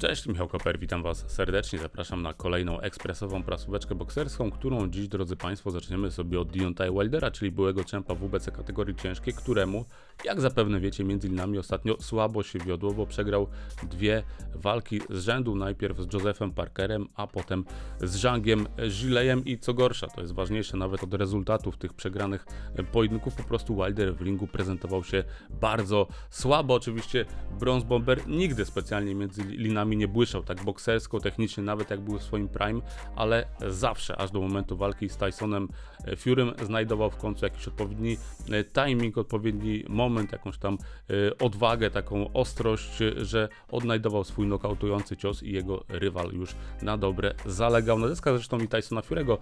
Cześć, Michał Koper, witam Was serdecznie. Zapraszam na kolejną ekspresową prasóweczkę bokserską, którą dziś, drodzy Państwo, zaczniemy sobie od Deontay Wildera, czyli byłego czempa WBC kategorii ciężkiej, któremu, jak zapewne wiecie, między innymi ostatnio słabo się wiodło, bo przegrał dwie walki z rzędu, najpierw z Josephem Parkerem, a potem z Zhangiem Gilejem i co gorsza, to jest ważniejsze nawet od rezultatów tych przegranych pojedynków, po prostu Wilder w ringu prezentował się bardzo słabo. Oczywiście Bronze Bomber nigdy specjalnie między linami nie błyszczał tak boksersko, technicznie, nawet jak był w swoim prime, ale zawsze, aż do momentu walki z Tysonem e, Furym, znajdował w końcu jakiś odpowiedni e, timing, odpowiedni moment, jakąś tam e, odwagę, taką ostrość, że odnajdował swój nokautujący cios i jego rywal już na dobre zalegał na deskach. Zresztą i Tysona Furego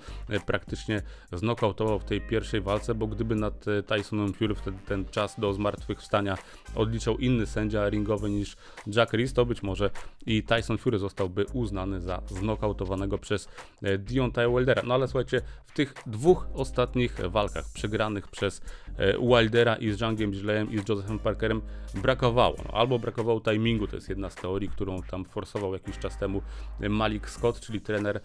praktycznie znokautował w tej pierwszej walce, bo gdyby nad Tysonem Fury wtedy ten czas do zmartwychwstania odliczał inny sędzia ringowy niż Jack Reese, to być może i Tyson Fury zostałby uznany za znokautowanego przez e, Deontay Wildera. No ale słuchajcie, w tych dwóch ostatnich walkach przegranych przez e, Wildera i z Jungiem Gileyem i z Josephem Parkerem brakowało. No, albo brakowało timingu, to jest jedna z teorii, którą tam forsował jakiś czas temu e, Malik Scott, czyli trener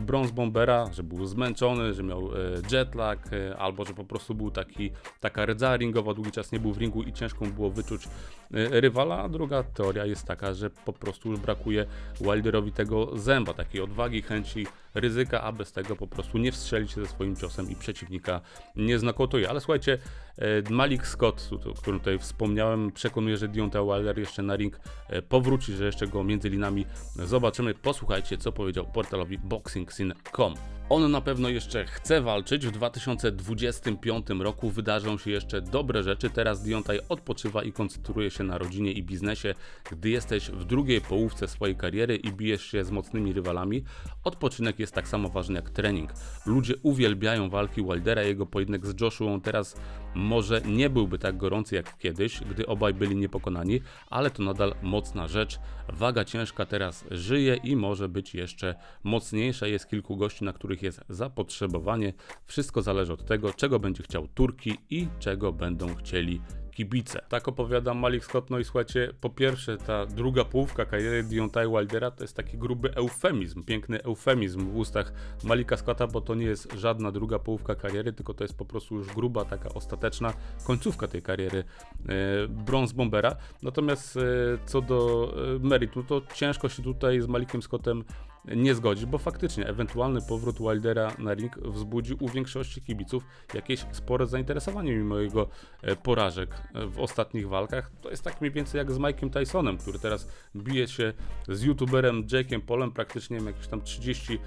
Bronze Bombera, że był zmęczony, że miał jetlag, albo że po prostu był taki, taka rdza ringowa, długi czas nie był w ringu i ciężko było wyczuć rywala. A druga teoria jest taka, że po prostu brakuje Wilderowi tego zęba, takiej odwagi, chęci ryzyka, a bez tego po prostu nie wstrzelić się ze swoim ciosem i przeciwnika nie znakoutuje. Ale słuchajcie, e, Malik Scott, o którym tutaj wspomniałem, przekonuje, że Deontay Wilder jeszcze na ring e, powróci, że jeszcze go między linami zobaczymy. Posłuchajcie, co powiedział portalowi BoxingScene.com. On na pewno jeszcze chce walczyć. W 2025 roku wydarzą się jeszcze dobre rzeczy. Teraz Deontay odpoczywa i koncentruje się na rodzinie i biznesie. Gdy jesteś w drugiej połówce swojej kariery i bijesz się z mocnymi rywalami, odpoczynek jest tak samo ważny jak trening. Ludzie uwielbiają walki Wildera, jego pojedynek z Joshuą teraz może nie byłby tak gorący jak kiedyś, gdy obaj byli niepokonani, ale to nadal mocna rzecz. Waga ciężka teraz żyje i może być jeszcze mocniejsza. Jest kilku gości, na których jest zapotrzebowanie. Wszystko zależy od tego, czego będzie chciał Turki i czego będą chcieli kibice. Tak opowiada Malik Scott. No i słuchajcie, po pierwsze, ta druga połówka kariery Deontay Wildera to jest taki gruby eufemizm, piękny eufemizm w ustach Malika Scotta, bo to nie jest żadna druga połówka kariery, tylko to jest po prostu już gruba, taka ostateczna końcówka tej kariery e, Bronze Bombera. Natomiast e, co do e, meritum, to ciężko się tutaj z Malikiem Scottem nie zgodzić, bo faktycznie ewentualny powrót Wildera na ring wzbudził u większości kibiców jakieś spore zainteresowanie mimo jego e, porażek e, w ostatnich walkach. To jest tak mniej więcej jak z Mike'em Tysonem, który teraz bije się z youtuberem Jake'em Polem praktycznie jakieś tam 30 e,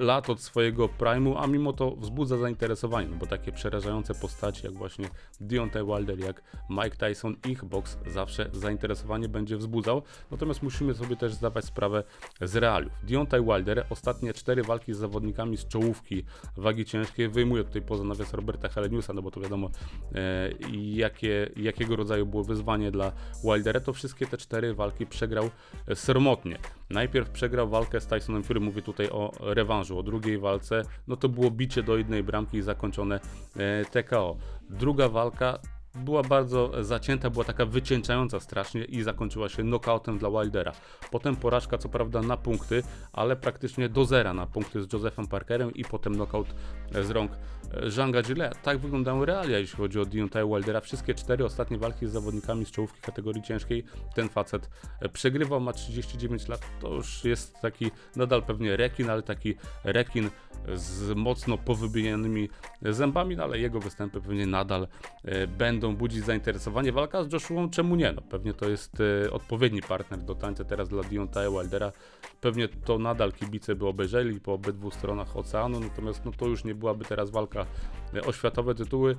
lat od swojego prime'u, a mimo to wzbudza zainteresowanie, no bo takie przerażające postaci jak właśnie Deontay Wilder, jak Mike Tyson, ich boks zawsze zainteresowanie będzie wzbudzał. Natomiast musimy sobie też zdawać sprawę z realiów. Deontay Wilder ostatnie cztery walki z zawodnikami z czołówki wagi ciężkiej wyjmuje tutaj poza nawias Roberta Heleniusa, no bo to wiadomo e, jakie, jakiego rodzaju było wyzwanie dla Wildera, to wszystkie te cztery walki przegrał e, sromotnie. Najpierw przegrał walkę z Tysonem Fury, mówię tutaj o rewanżu, o drugiej walce, no to było bicie do jednej bramki i zakończone e, TKO. Druga walka była bardzo zacięta, była taka wycieńczająca strasznie i zakończyła się knockoutem dla Wildera. Potem porażka, co prawda na punkty, ale praktycznie do zera na punkty z Josephem Parkerem i potem knockout z rąk Zhanga Gilea. Tak wyglądają realia, jeśli chodzi o Deontay Wildera. Wszystkie cztery ostatnie walki z zawodnikami z czołówki kategorii ciężkiej ten facet przegrywał, ma 39 lat. To już jest taki nadal pewnie rekin, ale taki rekin z mocno powybijanymi zębami, no ale jego występy pewnie nadal e, będą budzić zainteresowanie. Walka z Joshuą, czemu nie? No, pewnie to jest e, odpowiedni partner do tańca teraz dla Deontaya Wildera. Pewnie to nadal kibice by obejrzeli po obydwu stronach oceanu, natomiast no, to już nie byłaby teraz walka e, o światowe tytuły.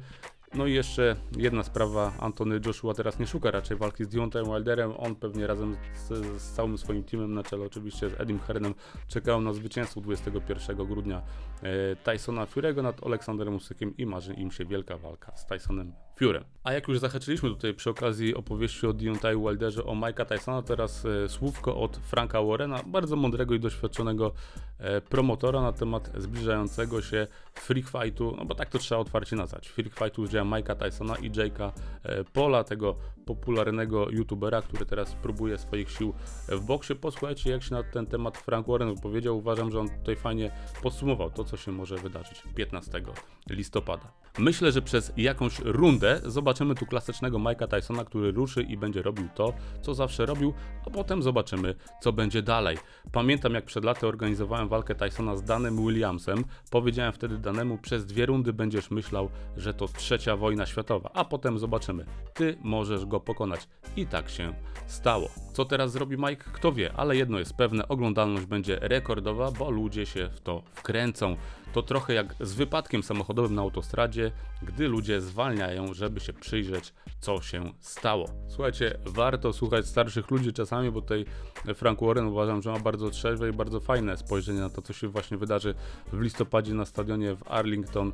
No i jeszcze jedna sprawa, Antony Joshua teraz nie szuka raczej walki z Deontayem Wilderem, on pewnie razem z, z całym swoim teamem na czele oczywiście z Edim Hearnem czekał na zwycięstwo 21 grudnia e, Tysona Fury'ego nad Aleksanderem Usykiem i marzy im się wielka walka z Tysonem Furem. A jak już zahaczyliśmy tutaj przy okazji opowieści o Deontay Wilderze, o Mike'a Tysona, teraz e, słówko od Franka Warrena, bardzo mądrego i doświadczonego e, promotora na temat zbliżającego się freak fightu, no bo tak to trzeba otwarcie nazwać, freak fightu z udziałem Mike'a Tysona i Jake'a e, Pola, tego popularnego youtubera, który teraz próbuje swoich sił w boksie. Posłuchajcie, jak się na ten temat Frank Warren wypowiedział. Uważam, że on tutaj fajnie podsumował to, co się może wydarzyć 15 listopada. Myślę, że przez jakąś rundę zobaczymy tu klasycznego Mike'a Tysona, który ruszy i będzie robił to, co zawsze robił, a potem zobaczymy, co będzie dalej. Pamiętam, jak przed laty organizowałem walkę Tysona z Danem Williamsem. Powiedziałem wtedy Danemu, przez dwie rundy będziesz myślał, że to trzecia wojna światowa, a potem zobaczymy. Ty możesz go pokonać. I tak się stało. Co teraz zrobi Mike? Kto wie, ale jedno jest pewne, oglądalność będzie rekordowa, bo ludzie się w to wkręcą. To trochę jak z wypadkiem samochodowym na autostradzie, gdy ludzie zwalniają, żeby się przyjrzeć, co się stało. Słuchajcie, warto słuchać starszych ludzi czasami, bo tutaj Frank Warren uważam, że ma bardzo trzeźwe i bardzo fajne spojrzenie na to, co się właśnie wydarzy w listopadzie na stadionie w Arlington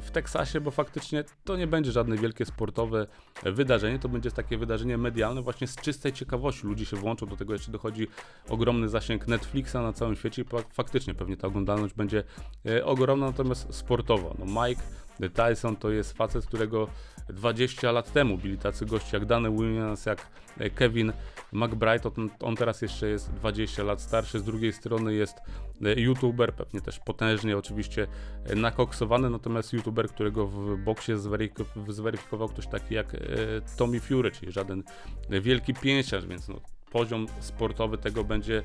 w Teksasie, bo faktycznie to nie będzie żadne wielkie sportowe wydarzenie, to będzie takie wydarzenie medialne właśnie z czystej ciekawości. Ludzie się włączą, do tego jeszcze dochodzi ogromny zasięg Netflixa na całym świecie i faktycznie pewnie ta oglądalność będzie e, ogromna, natomiast sportowo. No Mike Tyson to jest facet, którego 20 lat temu byli tacy goście jak Dany Williams, jak e, Kevin McBride, on, on teraz jeszcze jest 20 lat starszy, z drugiej strony jest e, youtuber, pewnie też potężnie oczywiście e, nakoksowany, natomiast youtuber, którego w boksie zweryfikował ktoś taki jak Tommy Fury, czyli żaden wielki pięściarz, więc no, poziom sportowy tego będzie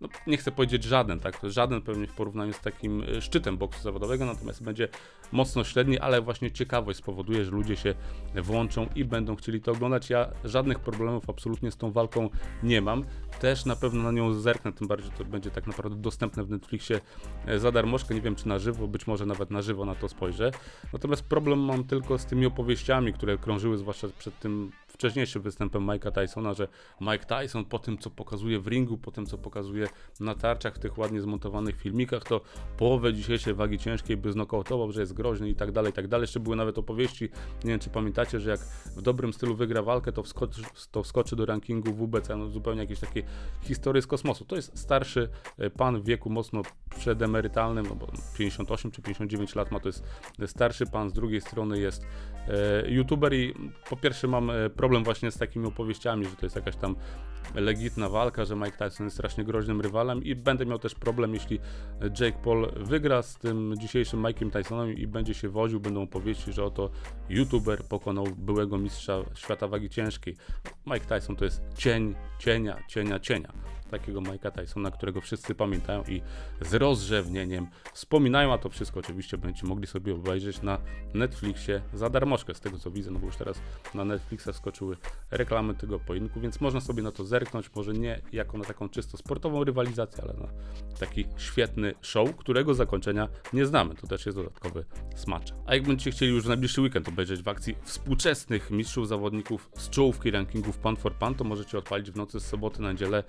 no, nie chcę powiedzieć żaden, tak? Żaden pewnie w porównaniu z takim e, szczytem boksu zawodowego, natomiast będzie mocno średni, ale właśnie ciekawość spowoduje, że ludzie się włączą i będą chcieli to oglądać. Ja żadnych problemów absolutnie z tą walką nie mam. Też na pewno na nią zerknę, tym bardziej to będzie tak naprawdę dostępne w Netflixie e, za darmożkę. Nie wiem czy na żywo, być może nawet na żywo na to spojrzę. Natomiast problem mam tylko z tymi opowieściami, które krążyły zwłaszcza przed tym wcześniejszym występem Mike'a Tysona, że Mike Tyson po tym, co pokazuje w ringu, po tym, co pokazuje na tarczach w tych ładnie zmontowanych filmikach, to połowę dzisiejszej wagi ciężkiej by znokautował, że jest groźny i tak dalej, i tak dalej. Jeszcze były nawet opowieści, nie wiem czy pamiętacie, że jak w dobrym stylu wygra walkę, to wskoczy, to wskoczy do rankingu WBC, no zupełnie jakieś takie historie z kosmosu. To jest starszy e, pan w wieku mocno przedemerytalnym, no bo 58 czy 59 lat ma, to jest starszy pan, z drugiej strony jest e, youtuber i po pierwsze mam e, problem właśnie z takimi opowieściami, że to jest jakaś tam legitna walka, że Mike Tyson jest strasznie groźnym rywalem i będę miał też problem, jeśli Jake Paul wygra z tym dzisiejszym Mike'em Tysonem i będzie się woził, będą opowieści, że oto youtuber pokonał byłego mistrza świata wagi ciężkiej. Mike Tyson to jest cień, cienia, cienia, cienia takiego Mike'a Tysona, którego wszyscy pamiętają i z rozrzewnieniem wspominają, a to wszystko oczywiście będziecie mogli sobie obejrzeć na Netflixie za darmożkę, z tego co widzę, no bo już teraz na Netflixa skoczyły reklamy tego pojedynku, więc można sobie na to zerknąć, może nie jako na taką czysto sportową rywalizację, ale na taki świetny show, którego zakończenia nie znamy, to też jest dodatkowy smacz. A jak będziecie chcieli już w najbliższy weekend obejrzeć w akcji współczesnych mistrzów zawodników z czołówki rankingów Pan for Pan, to możecie odpalić w nocy z soboty na niedzielę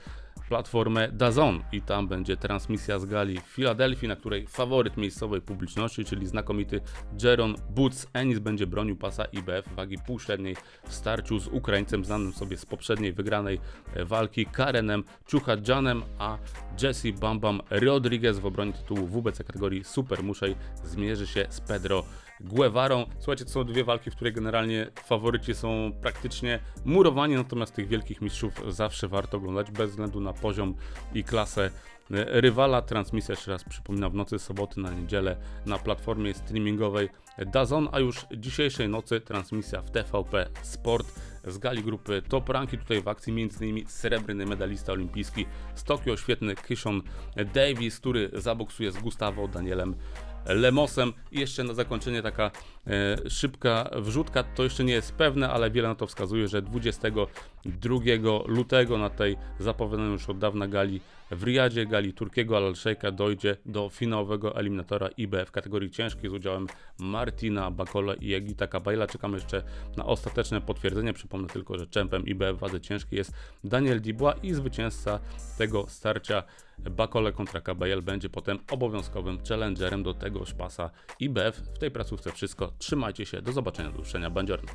platformę DAZN i tam będzie transmisja z gali w Filadelfii, na której faworyt miejscowej publiczności, czyli znakomity Jeron Boots Ennis będzie bronił pasa IBF wagi półśredniej w starciu z Ukraińcem znanym sobie z poprzedniej wygranej walki Karenem Chuchadjanem, a Jesse Bambam Rodriguez w obronie tytułu WBC kategorii Super Muszej zmierzy się z Pedro Guevarą. Słuchajcie, to są dwie walki, w których generalnie faworyci są praktycznie murowani, natomiast tych wielkich mistrzów zawsze warto oglądać bez względu na poziom i klasę rywala. Transmisja, jeszcze raz przypominam, w nocy soboty na niedzielę na platformie streamingowej Dazon, a już dzisiejszej nocy transmisja w TVP Sport z gali grupy Top Ranki. Tutaj w akcji m.in. srebrny medalista olimpijski z Tokio, świetny Kishon Davis, który zaboksuje z Gustavo Danielem Lemosem. I jeszcze na zakończenie taka szybka wrzutka, to jeszcze nie jest pewne, ale wiele na to wskazuje, że 22 lutego na tej zapowiadanej już od dawna gali w Riyadzie, gali Turkiego Al-Sheikha dojdzie do finałowego eliminatora IBF w kategorii ciężkiej z udziałem Martina Bakola i Egita Kabajla. Czekamy jeszcze na ostateczne potwierdzenie. Przypomnę tylko, że czempem IBF w wadze ciężkiej jest Daniel Dubois i zwycięzca tego starcia Bakole kontra KBL będzie potem obowiązkowym challengerem do tegoż pasa IBF. W tej pracówce wszystko, trzymajcie się, do zobaczenia, do usłyszenia, Bandziorno.